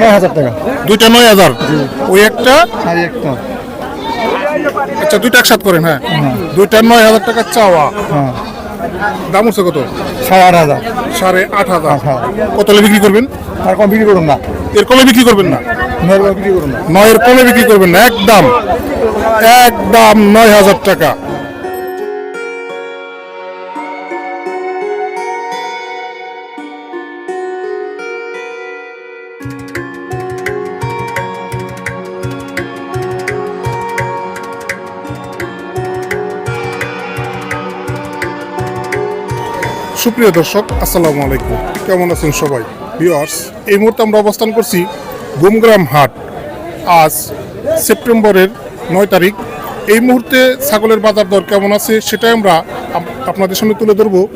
নয় হাজার টাকা। দুইটা নয় হাজার? ওই একটা? আর একটা। আচ্ছা দুইটা একসাথ করেন হ্যাঁ। দুইটা নয় হাজার টাকা চাওয়া। হ্যাঁ। দাম হচ্ছে কত? সাড়ে আট হাজার। সাড়ে আট হাজার। কত বিক্রি করবেন? আর কম বিক্রি করুন না। এর কমে বিক্রি করবেন না? নয় বিক্রি করুন না। নয়ের কমে বিক্রি করবেন না একদম। একদম নয় হাজার টাকা। সুপ্রিয় দর্শক আসসালামু আলাইকুম। কেমন আছেন সবাই? ভিউয়ার্স এই মুহূর্তে আমরা অবস্থান করছি গুমগ্রাম হাট। আজ সেপ্টেম্বরের নয় তারিখ। এই মুহূর্তে ছাগলের বাজার দর কেমন আছে সেটাই আমরা আপ- আপনাদের সামনে তুলে ধরবো।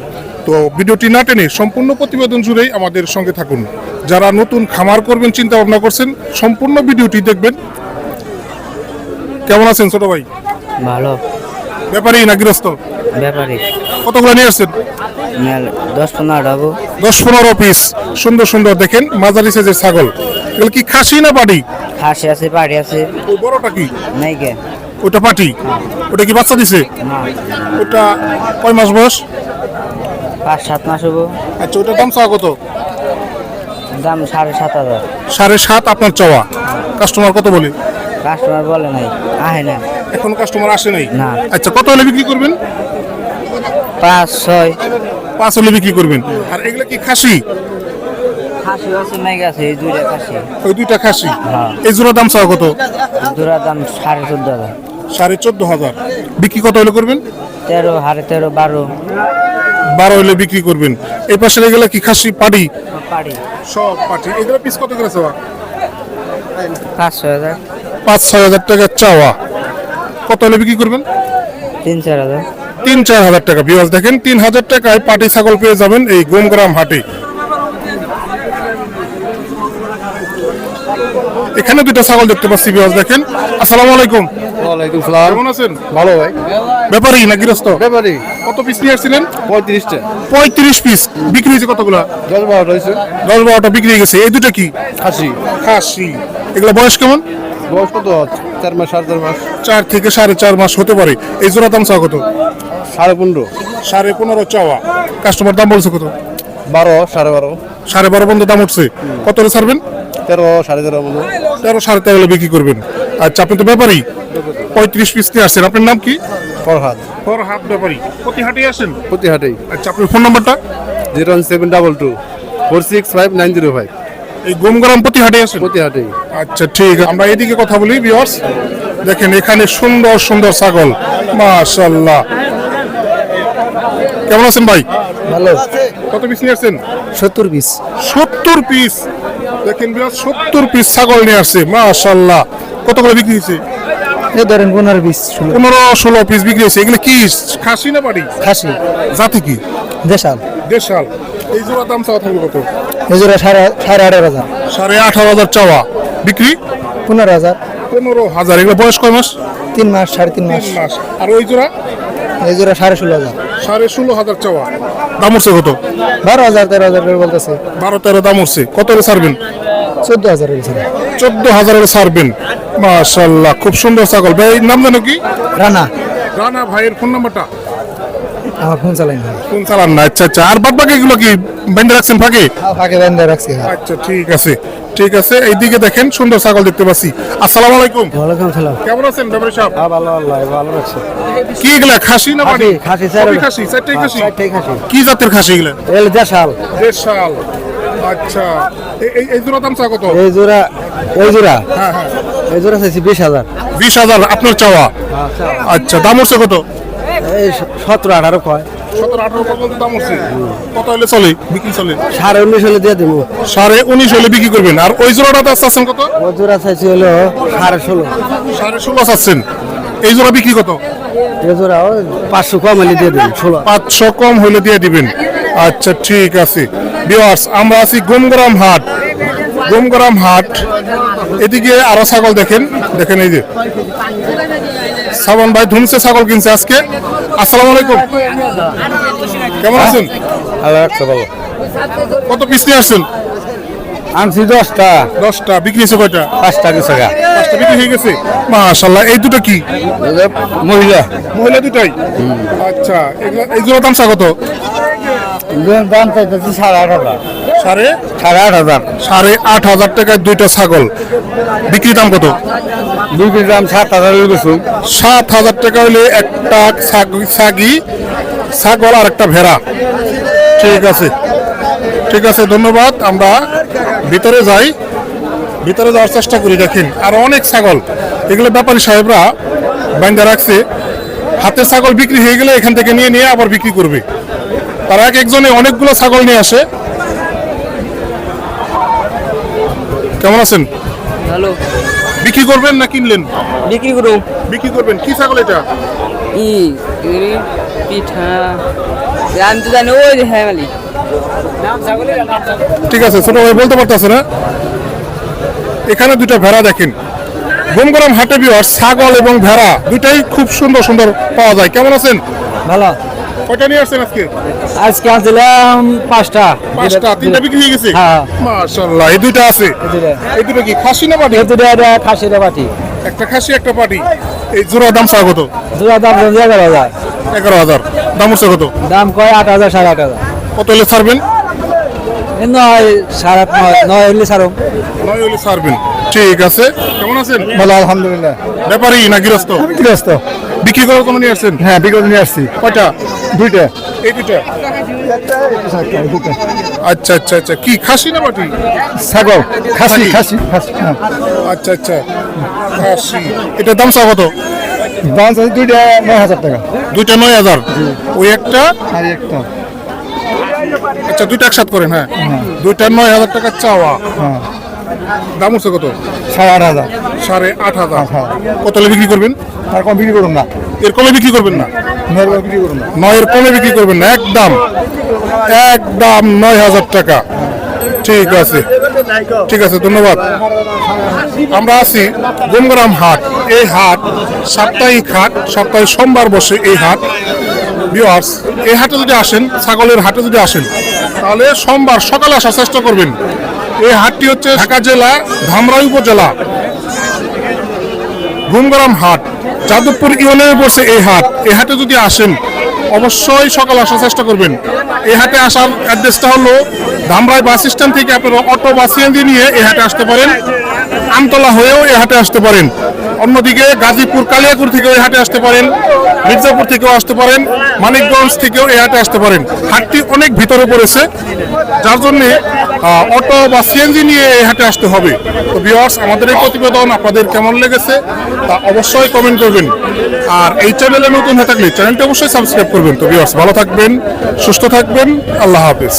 তো ভিডিওটি না টেনে সম্পূর্ণ প্রতিবেদন জুড়েই আমাদের সঙ্গে থাকুন। যারা নতুন খামার করবেন চিন্তা ভাবনা করছেন সম্পূর্ণ ভিডিওটি দেখবেন। কেমন আছেন ছোট ভাই? ভালো। ব্যাপারী না গৃহস্থ? ব্যাপারে। কতগুলো নিয়ে আসছেন? দশ পনেরো দশ পনেরো পিস সুন্দর সুন্দর। দেখেন মাঝারি সাইজের ছাগল। এগুলো কি খাসি না পাটি? খাসি আছে পাড়ি আছে। ওই বড়টা কি? নাই গে ওটা পাটি? ওটা কি বাচ্চা দিছে? না। ওটা কয় মাস বয়স? পাঁচ সাত মাস হব। আচ্ছা ওটার দাম চাওয়া কত? দাম সাড়ে সাত হাজার। সাড়ে সাত আপনার চাওয়া। কাস্টমার কত বলে? কাস্টমার বলে নাই আহে না। এখন কাস্টমার আসে নাই? না। আচ্ছা কত হলে বিক্রি করবেন? পাঁচ ছয়। পাঁচ হলে বিক্রি করবেন। আর এগুলো কি খাসি? খাসি আছে মেঘ আছে এই দুইটা খাসি। ওই দুইটা খাসি? হ্যাঁ। এই জোড়া দাম কত? দুটার দাম সাড়ে চোদ্দ হাজার। সাড়ে চোদ্দ হাজার। বিক্রি কত হলে করবেন? তেরো তেরো বারো। বারো হলে বিক্রি করবেন। এই পাশে এগুলো কি খাসি? পাটি? সব পাটি। এগুলো পিস কত করে চাওয়া পাঁচ ছয় হাজার। পাঁচ ছয় হাজার টাকা চাওয়া। কত হলে বিক্রি করবেন? তিন চার হাজার। তিন চার হাজার টাকা। বিওয়াজ দেখেন তিন হাজার টাকায় পাটি ছাগল পেয়ে যাবেন এই গোমগ্রাম হাটে। এখানে দুটো ছাগল দেখতে পাচ্ছি বিওয়াজ দেখেন। আসসালামু আলাইকুম। ওয়ালাইকুম সালাম। কেমন আছেন? ভালো ভাই। ব্যাপারী না গৃহস্থ? ব্যাপারি। কত পিস নিয়ে আসছিলেন? পঁয়ত্রিশটা। পঁয়ত্রিশ পিস বিক্রি হয়েছে কতগুলা? দশ বারোটা হয়েছে। দশ বারোটা বিক্রি হয়ে গেছে। এই দুটো কি? খাসি। খাসি। এগুলো বয়স কেমন? বয়স কত? চার মাস সাড়ে চার মাস। চার থেকে সাড়ে চার মাস হতে পারে। এই জোড়া দাম চাওয়া কত? সাড়ে পনেরো। সাড়ে পনেরো চাওয়া। কাস্টমার দাম বলছে কত? বারো সাড়ে বারো। সাড়ে বারো পর্যন্ত দাম উঠছে। কত ছাড়বেন? তেরো সাড়ে তেরো মতো তেরো সাড়ে তেরো বিক্রি করবেন। আচ্ছা আপনি তো ব্যাপারী। পঁয়ত্রিশ পিস নিয়ে আসছেন। আপনার নাম কি? ফরহাদ। হাট ব্যাপারী। প্রতি হাটে আসেন? প্রতি হাটেই আচ্ছা আপনার ফোন নাম্বারটা? Zero one seven double two four six five nine zero five. এই গোমগ্রাম প্রতি হাটে আসেন? প্রতি হাটেই আচ্ছা ঠিক আমরা এদিকে কথা বলি বিয়ার্স দেখেন এখানে সুন্দর সুন্দর ছাগল। মাশাল্লাহ কেমন আছেন ভাই? ভালো। কত পিস নিয়ে আসছেন? সত্তর পিস সত্তর পিস দেখেন বিয়ার্স সত্তর পিস ছাগল নিয়ে আসছে মাশাল্লাহ কত করে বিক্রি হয়েছে? এ ধরেন পনেরো পিস পনেরো ষোলো পিস বিক্রি হয়েছে। এগুলো কি খাসি না বাড়ি? খাসি। জাতি কি? দেশাল। দেশাল। এই জোড়া দাম চাওয়া থাকবে কত? এজোড়া সাড়ে সাড়ে আঠারো হাজার। সাড়ে আঠারো হাজার চাওয়া। বিক্রি? পনেরো হাজার। পনেরো হাজার। এগুলো বয়স কয় মাস? তিন মাস সাড়ে তিন মাস। তিন মাস। আর ওই জোড়া? এজোড়া সাড়ে ষোলো হাজার। সাড়ে ষোলো হাজার চাওয়া। দাম উঠছে কত? বারো হাজার তেরো হাজার করে বলতেছে। বারো তেরো দাম উঠছে। কত করে ছাড়বেন? চোদ্দ হাজার বলছে চোদ্দ হাজার করে ছাড়বেন। মাশাল্লাহ খুব সুন্দর ছাগল। ভাই নাম জানো কি? রানা। রানা ভাইয়ের ফোন নাম্বারটা? আমার ফোন চালাই না। ফোন চালান না আচ্ছা আচ্ছা। আর বাদ বাকি এগুলো কি বেঁধে রাখছেন ফাঁকে? ফাঁকে বেঁধে রাখছি আচ্ছা ঠিক আছে। ঠিক আছে এইদিকে দেখেন সুন্দর ছাগল দেখতে পাচ্ছি। আসসালামু আলাইকুম। ওয়ালাইকুম সালাম। কেমন আছেন ব্যাপারী সাহেব? ভালো আল্লাহ ভালো আছে। কি এগুলা খাসি না খাসি, সবই খাসি চারটাই খাসি? খাসি। কি জাতের খাসি এগুলা? এল দেশাল দেশাল আচ্ছা। এই- এই জোড়া দাম চা কত? এই জোড়া এই জোড়া? হ্যাঁ হ্যাঁ। এই জোড়া চাইছি বিশ হাজার। বিশ হাজার আপনার চাওয়া? আচ্ছা দাম উঠছে কত? এই সতেরো আঠারো কয়। সতেরো আঠারো পর্যন্ত দাম উঠছে কত হলে চলে? বিক্রি চলে? সাড়ে উনিশ হলে দিয়ে দেবো। সাড়ে উনিশ হলে বিক্রি করবেন। আর ওই জোড়াটা তো চাচ্ছেন কত? ও জোড়া চাইছি হলো সাড়ে ষোলো। সাড়ে ষোলো চাচ্ছেন। এই জোড়া বিক্রি কত? এই জোড়া পাঁচশো কম হলে দিয়ে দেবো ষোলো। পাঁচশো কম হলে দিয়ে দিবেন। আচ্ছা ঠিক আছে। বিওয়ার্স আমরা আছি গোমগ্রাম হাট। গোমগ্রাম হাট। এদিকে আরও ছাগল দেখেন। দেখেন এই যে। সাবান ভাই ধুমসে ছাগল কিনছে আজকে। আসসালাম আলাইকুম। কেমন আছেন? ভালো। কত পিস নিয়ে আসছেন? আনছি দশটা। দশটা বিক্রি হয়েছে কয়টা? পাঁচটা টাকা। পাঁচটা বিক্রি হয়ে গেছে। মাশাল্লাহ এই দুটো কি? মহিলা। মহিলা দুটাই? আচ্ছা এই জোড়া দাম কত? দাম চাইতেছি সাড়ে আট হাজার। সাড়ে? সাড়ে আট হাজার। সাড়ে আট হাজার টাকায় দুইটা ছাগল। বিক্রি দাম কত? দাম সাত হাজার সাত হাজার টাকা হলে একটা ছাগি ছাগল আর একটা ভেড়া। ঠিক আছে। ঠিক আছে ধন্যবাদ। আমরা ভিতরে যাই। ভিতরে যাওয়ার চেষ্টা করি দেখেন। আর অনেক ছাগল। এগুলো ব্যাপারী সাহেবরা বাইন্দা রাখছে। হাতের ছাগল বিক্রি হয়ে গেলে এখান থেকে নিয়ে নিয়ে আবার বিক্রি করবে। তারা এক একজনে অনেকগুলো ছাগল নিয়ে আসে। কেমন আছেন? ভালো। বিক্রি করবেন না কিনলেন? বিক্রি করুন বিক্রি করবেন। কি ছাগল এটা? ই পিঠা আমি তো জানি ওই যে হ্যাঁ মালিক। ঠিক আছে ছোট ভাই বলতে পারতেছে না। এখানে দুটো ভেড়া দেখেন। গোমগরম হাটে বিহার ছাগল এবং ভেড়া দুটাই খুব সুন্দর সুন্দর পাওয়া যায়। কেমন আছেন? ভালো। কয়টা নিয়ে আসছেন আজকে? আজকে আসছিলাম পাঁচটা। পাঁচটা তিনটা বিক্রি হয়ে গেছে? হ্যাঁ। মাশাআল্লাহ এই দুইটা আছে? এই দুটো কি খাসি না পাটি? খাসিটা বাটি একটা খাসি একটা পাটি। এই জোড়া দাম চা কত? দুটা দাম এগারো হাজার। এগারো হাজার। দাম হচ্ছে কত? দাম কয় আট হাজার সাড়ে আট হাজার। কত হলে ছাড়বেন? নয় সাড়ে নয় নয় হলে সারো নয় হলে ছাড়বেন। ঠিক আছে। কেমন আছেন? ভালো আলহামদুলিল্লাহ। ব্যাপারী না গৃহস্থ? গৃহস্থ। বিক্রি করার কোনো নিয়ে আসছেন? হ্যাঁ বিগত নিয়ে আসছি। কয়টা? দুইটা। এই দুটা আচ্ছা আচ্ছা আচ্ছা। কি খাসি না বাটি ছাগল। খাসি খাসি। খাসি হ্যাঁ। আচ্ছা আচ্ছা। খাসি। এটার দাম চা কত? দাম চাই দুইটা নয় হাজার টাকা। দুইটা নয় হাজার? ওই একটা? আর একটা। আচ্ছা দুইটা একসাথ করেন হ্যাঁ। দুইটা নয় হাজার টাকা চাওয়া। হ্যাঁ। দাম হচ্ছে কত? সাড়ে আট হাজার। সাড়ে আট হাজার। হ্যাঁ। কত হলে বিক্রি করবেন? তার কম বিক্রি করুন না। এর কমে বিক্রি করবেন না? নয় বিক্রি করুন না। নয়ের কমে বিক্রি করবেন না একদম। একদম নয় হাজার টাকা। ঠিক আছে। ঠিক আছে ধন্যবাদ। আমরা আছি গোমগ্রাম হাট। এই হাট সাপ্তাহিক হাট সপ্তাহে সোমবার বসে এই হাট। ভিউয়ার্স এই হাটে যদি আসেন ছাগলের হাটে যদি আসেন তাহলে সোমবার সকালে আসার চেষ্টা করবেন। এই হাটটি হচ্ছে ঢাকা জেলা ধামরাই উপজেলা। গুমগ্রাম হাট। যাদবপুর ইউনিয়নে বসে এই হাট। এই হাটে যদি আসেন, অবশ্যই সকাল আসার চেষ্টা করবেন। এই হাটে আসার অ্যাড্রেসটা হলো ধামরাই বাস স্ট্যান্ড থেকে আপনারা অটো বা সিএনজি নিয়ে এই হাটে আসতে পারেন। আমতলা হয়েও এই হাটে আসতে পারেন। অন্যদিকে গাজীপুর কালিয়াকুর থেকেও এই হাটে আসতে পারেন। মির্জাপুর থেকেও আসতে পারেন। মানিকগঞ্জ থেকেও এই হাটে আসতে পারেন। হাটটি অনেক ভিতরে পড়েছে। যার জন্যে অটো বা সিএনজি নিয়ে এই হাটে আসতে হবে। তো ভিউয়ার্স আমাদের এই প্রতিবেদন আপনাদের কেমন লেগেছে তা অবশ্যই কমেন্ট করবেন। আর এই চ্যানেলে নতুন হয়ে থাকলে চ্যানেলটি অবশ্যই সাবস্ক্রাইব করবেন। তো ভিউয়ার্স ভালো থাকবেন, সুস্থ থাকবেন। আল্লাহ হাফেজ।